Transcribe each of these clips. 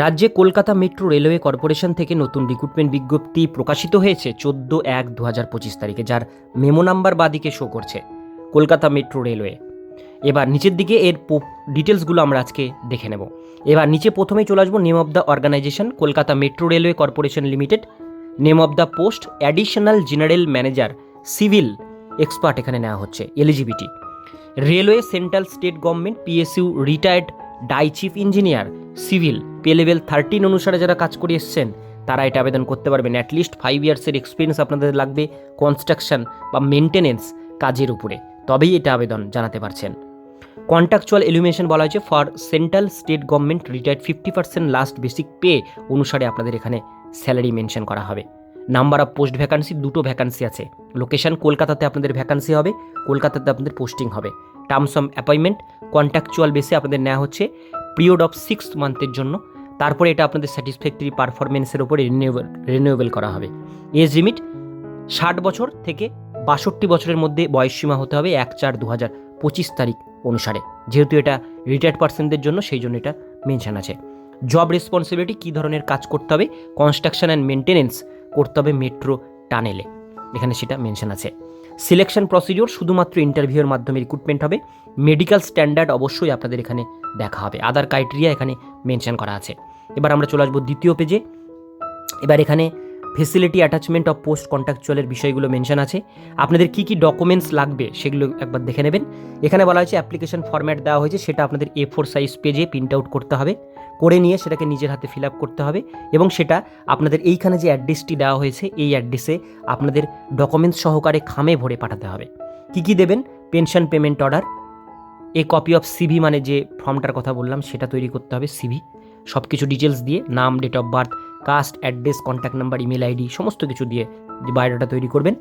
রাজ্যে Kolkata metro railway corporation থেকে নতুন রিক্রুটমেন্ট বিজ্ঞপ্তি প্রকাশিত হয়েছে চোদ্দ এক দু হাজার পঁচিশ তারিখে, যার মেমো নাম্বার বাদিকে শো করছে কলকাতা মেট্রো রেলওয়ে। এবার নিচের দিকে এর ডিটেলসগুলো আমরা আজকে দেখে নেব। এবার নিচে প্রথমেই চলে আসব name of the organisation Kolkata metro railway corporation limited. Name of the post additional general manager civil expert এখানে নেওয়া হচ্ছে eligibility railway central state government PSU retired dy chief engineer civil. Pay level thirteen অনুসারে যারা কাজ করে এসছেন, তারা এটা আবেদন করতে পারবেন। অ্যাটলিস্ট ফাইভ ইয়ার্সের এক্সপিরিয়েন্স আপনাদের লাগবে কনস্ট্রাকশন বা মেনটেনেন্স কাজের উপরে। তবেই এটা আবেদন জানাতে পারছেন। কন্ট্রাকচুয়াল এলিমিনেশন বলা হয়েছে for central state government retired fifty percent last basic pay অনুসারে আপনাদের এখানে স্যালারি মেনশন করা হবে। নাম্বার অফ পোস্ট ভ্যাকান্সি দুটো ভ্যাকান্সি আছে। লোকেশন কলকাতাতে আপনাদের ভ্যাকান্সি হবে, কলকাতাতে আপনাদের পোস্টিং হবে। টার্মস অফ অ্যাপয়েন্টমেন্ট কন্ট্রাকচুয়াল বেসে আপনাদের নেওয়া হচ্ছে। পিরিয়ড অফ সিক্স মান্থের জন্য। তারপরে এটা আপনাদের স্যাটিসফ্যাক্টরি পারফরমেন্সের উপরে রিনিউয়েবল রিনিউয়েবল করা হবে। এজ লিমিট ষাট বছর থেকে বাষট্টি বছরের মধ্যে বয়সসীমা হতে হবে এক চার দু হাজার পঁচিশ তারিখ অনুসারে। যেহেতু এটা রিটায়ার্ড পার্সনদের জন্য, সেই জন্য এটা মেনশন আছে। জব রেসপন্সিবিলিটি কী ধরনের কাজ করতে হবে? কনস্ট্রাকশন অ্যান্ড মেনটেনেন্স করতে হবে মেট্রো টানেলে এখানে সেটা মেনশন আছে। সিলেকশন প্রসিডিওর শুধুমাত্র ইন্টারভিউয়ের মাধ্যমে রিক্রুটমেন্ট হবে। মেডিকেল স্ট্যান্ডার্ড অবশ্যই আপনাদের এখানে দেখা হবে। আদার ক্রাইটেরিয়া এখানে মেনশন করা আছে। এবার আমরা চলে আসব দ্বিতীয় পেজে এবার এখানে ফেসিলিটি অ্যাটাচমেন্ট অফ পোস্ট কন্ট্রাকচুয়ালের বিষয়গুলো মেনশন আছে। আপনাদের কী কী ডকুমেন্টস লাগবে সেগুলো একবার দেখে নেবেন। এখানে বলা হয়েছে অ্যাপ্লিকেশন ফরম্যাট দেওয়া হয়েছে। সেটা আপনাদের এ ফোর সাইজ পেজে প্রিন্ট আউট করতে হবে। করে নিয়ে সেটাকে নিজের হাতে ফিল আপ করতে হবে এবং সেটা আপনাদের এইখানে যে অ্যাড্রেসটি দেওয়া হয়েছে, এই অ্যাড্রেসে আপনাদের ডকুমেন্টস সহকারে খামে ভরে পাঠাতে হবে। কী কী দেবেন? Pension payment order a copy of CV মানে যে ফর্মটার কথা বললাম, সেটা তৈরি করতে হবে সিভি সব কিছু ডিটেলস দিয়ে, নাম date of birth caste address contact number email ID সমস্ত কিছু দিয়ে বায়োডাটা তৈরি করবেন।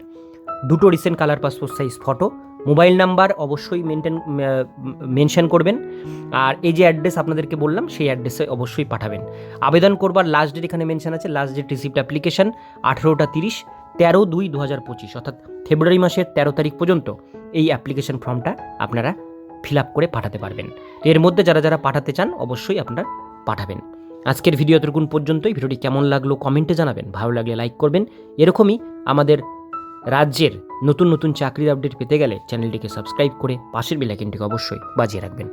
দুটো recent colour passport size photo mobile number অবশ্যই মেনটেন মেনশন করবেন। আর এই যে অ্যাড্রেস আপনাদেরকে বললাম, সেই অ্যাড্রেসে অবশ্যই পাঠাবেন। আবেদন করবার লাস্ট ডেট এখানে মেনশন আছে লাস্ট ডেট রিসিপ্ট অ্যাপ্লিকেশন আঠেরোটা তিরিশ, তেরো দুই দু হাজার পঁচিশ, অর্থাৎ ফেব্রুয়ারি মাসের তেরো তারিখ পর্যন্ত এই অ্যাপ্লিকেশন ফর্মটা আপনারা ফিল আপ করে পাঠাতে পারবেন। এর মধ্যে যারা যারা পাঠাতে চান, অবশ্যই আপনারা পাঠাবেন। আজকের ভিডিও এতটুকুন পর্যন্তই। ভিডিওটি কেমন লাগল কমেন্টে জানাবেন। ভালো লাগলে লাইক করবেন। এরকমই আমাদের রাজ্যের নতুন নতুন চাকরির আপডেট পেতে গেলে চ্যানেলটিকে সাবস্ক্রাইব করে পাশের বেলাইকনটিকে অবশ্যই বাজিয়ে রাখবেন।